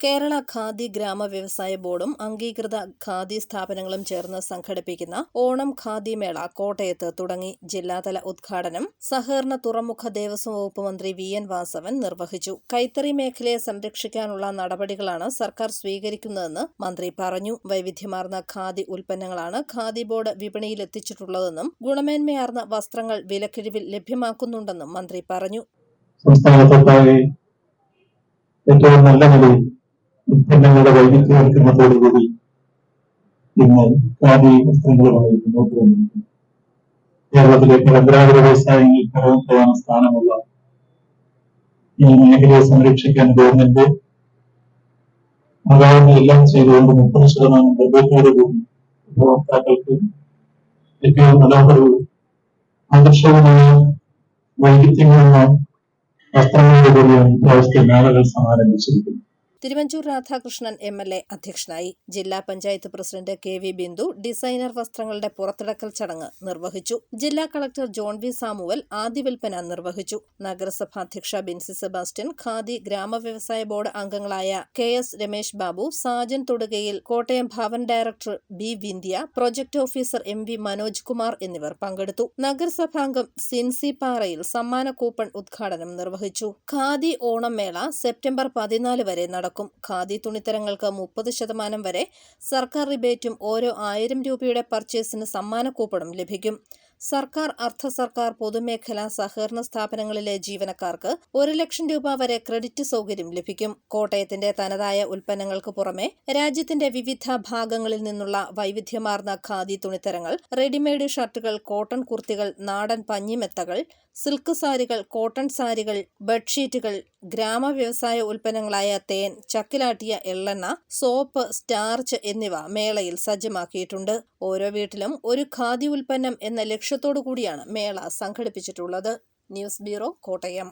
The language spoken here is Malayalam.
കേരള ഖാദി ഗ്രാമ വ്യവസായ ബോർഡും അംഗീകൃത ഖാദി സ്ഥാപനങ്ങളും ചേർന്ന് സംഘടിപ്പിക്കുന്ന ഓണം ഖാദി മേള കോട്ടയത്ത് തുടങ്ങി. ജില്ലാതല ഉദ്ഘാടനം സഹകരണ തുറമുഖ ദേവസ്വം വകുപ്പ് മന്ത്രി വി. എൻ. വാസവൻ നിർവഹിച്ചു. കൈത്തറി മേഖലയെ സംരക്ഷിക്കാനുള്ള നടപടികളാണ് സർക്കാർ സ്വീകരിക്കുന്നതെന്ന് മന്ത്രി പറഞ്ഞു. വൈവിധ്യമാർന്ന ഖാദി ഉൽപ്പന്നങ്ങളാണ് ഖാദി ബോർഡ് വിപണിയിൽ എത്തിച്ചിട്ടുള്ളതെന്നും ഗുണമേന്മയാർന്ന വസ്ത്രങ്ങൾ വിലക്കിഴിവിൽ ലഭ്യമാക്കുന്നുണ്ടെന്നും മന്ത്രി പറഞ്ഞു. ഏറ്റവും നല്ല നിലയിൽ ഉൽപ്പന്നങ്ങളുടെ വൈവിധ്യവൽക്കരണത്തോടുകൂടി ഇന്ന് ഖാദി വസ്ത്രങ്ങളുമായി മുന്നോട്ട് വന്നിരിക്കുന്നു. കേരളത്തിലെ പരമ്പരാഗത വ്യവസായങ്ങളിൽ കുറവ് പ്രധാന സ്ഥാനമുള്ള ഈ മേഖലയെ സംരക്ഷിക്കാൻ ഗവൺമെന്റ് ആകാവുന്ന എല്ലാം ചെയ്തുകൊണ്ട് മുപ്പത് ശതമാനം ബഡ്ജറ്റോടുകൂടി ഉപഭോക്താക്കൾക്ക് ഏറ്റവും മനോഹരവും ആകർഷകമായ വൈവിധ്യങ്ങളുള്ള വസ്ത്രങ്ങളുടെ കൂടിയാണ് ഇപ്രാവശ്യത്തെ മേളകൾ സമാരംഭിച്ചിരിക്കുന്നത്. Thiruvanchoor Radhakrishnan M L A അധ്യക്ഷനായി ജില്ലാ panchayat president K V Bindu designer വസ്ത്രങ്ങളുടെ പുറത്തിറക്കൽ ചടങ്ങ് നിർവഹിച്ചു. ജില്ലാ കളക്ടർ ജോൺ വി സാമുവൽ ആദ്യ വിൽപ്പന നിർവഹിച്ചു. നഗരസഭാ അധ്യക്ഷ ബിൻസി സെബാസ്റ്റ്യൻ ഖാദി ഗ്രാമവ്യവസായ ബോർഡ് അംഗങ്ങളായ K S Ramesh Babu Sajan Thodukayil Kottayam Bhavan director B Vindhya project officer M V Manoj Kumar എന്നിവർ പങ്കെടുത്തു. നഗരസഭാംഗം സിൻസി പാറയിൽ സമ്മാന കൂപ്പൺ ഉദ്ഘാടനം നിർവഹിച്ചു. ഖാദി ഓണം മേള സെപ്റ്റംബർ പതിനാല് വരെ നടക്കും. ഖാദി തുണിത്തരങ്ങൾക്ക് മുപ്പത് ശതമാനം വരെ സർക്കാർ റിബേറ്റും ഓരോ ആയിരം രൂപയുടെ പർച്ചേസിന് സമ്മാന കൂപ്പണും ലഭിക്കും. സർക്കാർ അർദ്ധ സർക്കാർ പൊതുമേഖലാ സഹകരണ സ്ഥാപനങ്ങളിലെ ജീവനക്കാർക്ക് ഒരു ലക്ഷം രൂപ വരെ ക്രെഡിറ്റ് സൗകര്യം ലഭിക്കും. കോട്ടയത്തിന്റെ തനതായ ഉൽപ്പന്നങ്ങൾക്ക് പുറമെ രാജ്യത്തിന്റെ വിവിധ ഭാഗങ്ങളിൽ നിന്നുള്ള വൈവിധ്യമാർന്ന ഖാദി തുണിത്തരങ്ങൾ റെഡിമെയ്ഡ് ഷർട്ടുകൾ കോട്ടൺ കുർത്തികൾ നാടൻ പഞ്ഞിമെത്തകൾ സിൽക്ക് സാരികൾ കോട്ടൺ സാരികൾ ബെഡ്ഷീറ്റുകൾ ഗ്രാമ വ്യവസായ ഉൽപ്പന്നങ്ങളായ തേൻ ചക്കിലാട്ടിയ എള്ളെണ്ണ സോപ്പ് സ്റ്റാർച്ച് എന്നിവ മേളയിൽ സജ്ജമാക്കിയിട്ടുണ്ട്. ഓരോ വീട്ടിലും ഒരു ഖാദി ഉൽപ്പന്നം എന്ന ലക്ഷ്യത്തോടു കൂടിയാണ് മേള സംഘടിപ്പിച്ചിട്ടുള്ളത്. News bureau Kottayam.